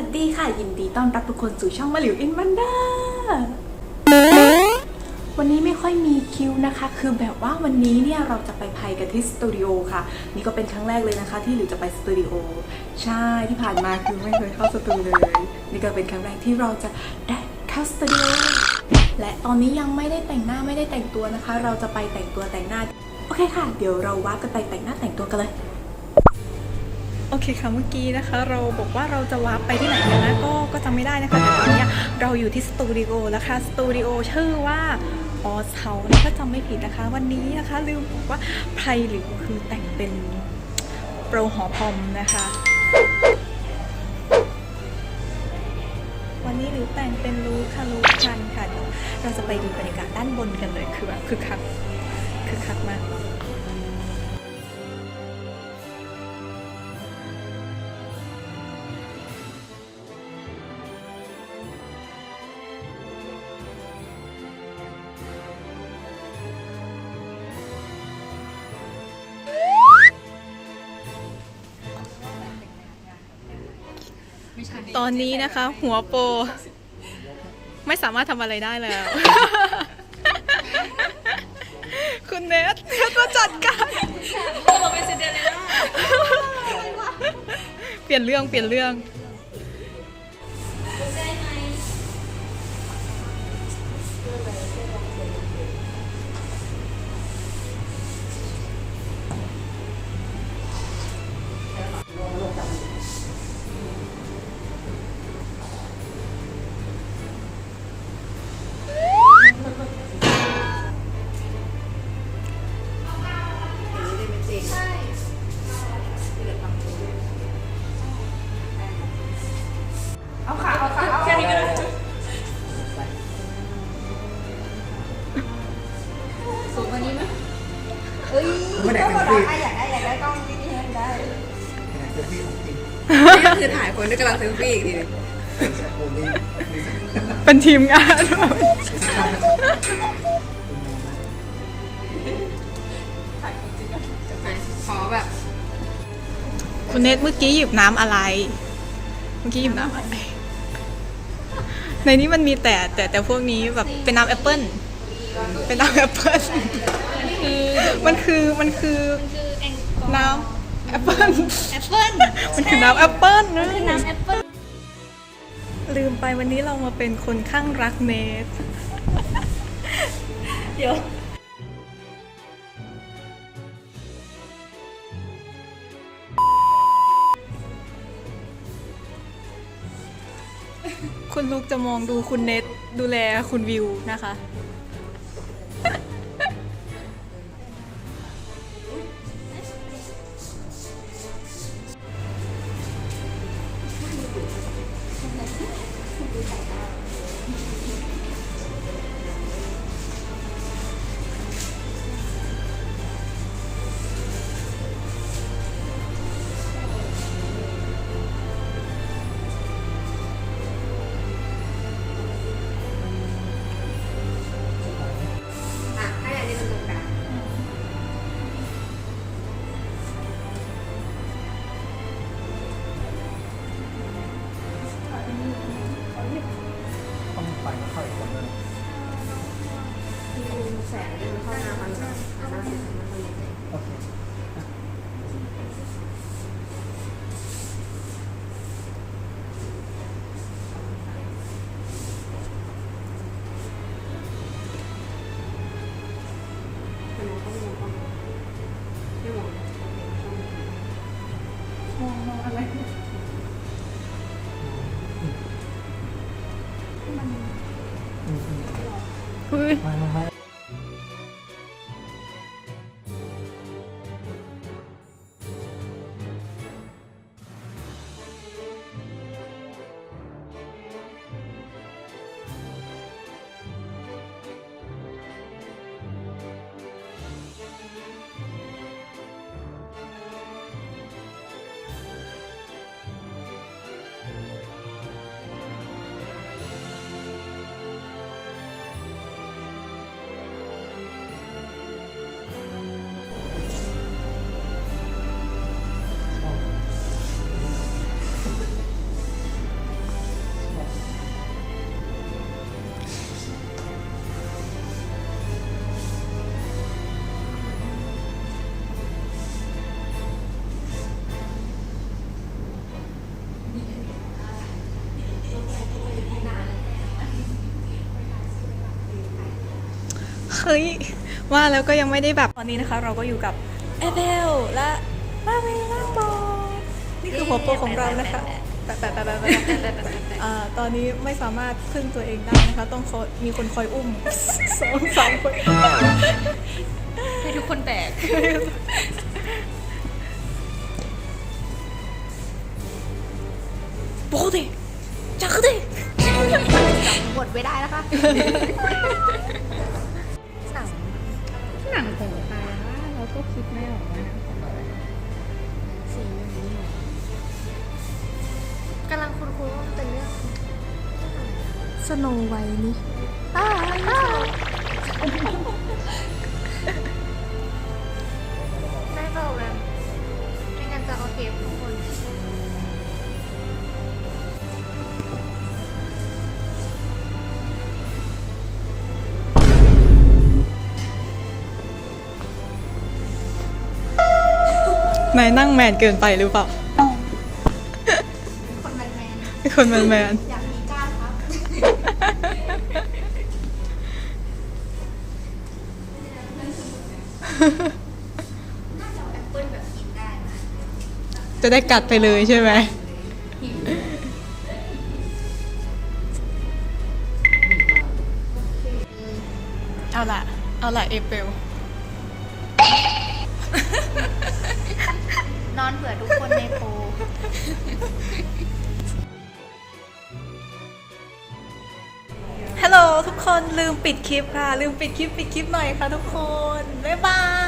วัสดีค่ะ ยินดีต้อนรับทุกคนสู่ช่องมาหลิวอินมันดาวันนี้ไม่ค่อยมีคิวนะคะ คือแบบว่าวันนี้เนี่ยเราจะไปไพกันที่สตูดิโอค่ะ นี่ก็เป็นครั้งแรกเลยนะคะ ที่หลิวจะไปสตูดิโอ ใช่ที่ผ่านมาคือไม่เคยเข้าสตูเลย นี่ก็เป็นครั้งแรกที่เราจะได้เข้าสตูดิโอ และตอนนี้ยังไม่ได้แต่งหน้าไม่ได้แต่งตัวนะคะ เราจะไปแต่งตัวแต่งหน้า โอเคค่ะ เดี๋ยวเราวาร์ปกันไปแต่งหน้าแต่งตัวกันเลย โอเคค่ะเมื่อกี้นะคะ เราบอกว่าเราจะวาร์ปไปที่ไหนกันนะก็ก็จำไม่ได้นะคะแต่ตอนนี้เราอยู่ที่สตูดิโอแล้วค่ะสตูดิโอชื่อว่าออสเฮาถ้าจำไม่ผิดนะคะ วันนี้นะคะลืมบอกว่าไพหรือคือแต่งเป็นโปรหอพอมนะคะ วันนี้หรือแต่งเป็นรูค่ารูคันค่ะเดี๋ยวเราจะไปดูบรรยากาศด้านบนกันเลยคือแบบคือคักคือคักมาก ตอนนี้นะคะ หัวโปรไม่สามารถทำอะไรได้แล้ว คุณเนทเนทมาจัดการเราเป็นซินเดอเรลล่าเปลี่ยนเรื่องเปลี่ยนเรื่อง ก็คือถ่ายคนที่กำลังเซลฟี่อีกทีหนึงโอ้นี่นี่สิเป็นทีมงานขอแบบคุณเนทเมื่อกี้หยิบน้ำอะไร เมื่อกี้หยิบน้ำอะไร ในนี้มันมีแต่แต่แต่พวกนี้แบบเป็นน้ำแอปเปิ้ล เป็นน้ำแอปเปิ้ล มันคือมันคือคือแองน้ำ แอปเปิ้ลแอปเปิ้ลมันคือน้ำแอปเปิ้ลนะคือน้ำแอปเปิ้ลลืมไปวันนี้เรามาเป็นคนข้างรักเนทเดี๋ยวคุณลูกจะมองดูคุณเนทดูแลคุณวิวนะคะอะ อืมอืมเฮ้ย ไม่ไม่ไม่ เฮ้ยว่าแล้วก็ยังไม่ได้แบบตอนนี้นะคะ เราก็อยู่กับแอเบลและมาเวลาบอนี่คือหัวโปรของเรานะคะแปะแปะแปะแปะแปะแปะแปะอ่าตอนนี้ไม่สามารถพึ่งตัวเองได้นะคะ ต้องคอยมีคนคอยอุ้มสองสามคนให้ทุกคนแตกโบเดจักเดหมดไม่ได้นะคะ หนังของใครว่าเราก็คิดไม่ออกว่าหนังของอะไรสีอย่างนี้เหรอกำลังคุ้นๆว่ามันเป็นเรื่องสโนไวนี่อ้าวได้เปล่าแบมไม่ นายนั่งแมนเกินไปหรือเปล่าคนแมนแมนคนแมนแมนอยากมีก้านครับน่าจะเอาแอปเปิ้ลแบบกินได้นะจะได้กัดไปเลยใช่ไหมเอาล่ะเอาล่ะเอเปล นอนเผื่อทุกคนในโพลฮัลโหลทุกคนลืมปิดคลิปค่ะ ลืมปิดคลิปปิดคลิปหน่อยค่ะทุกคน บ๊ายบาย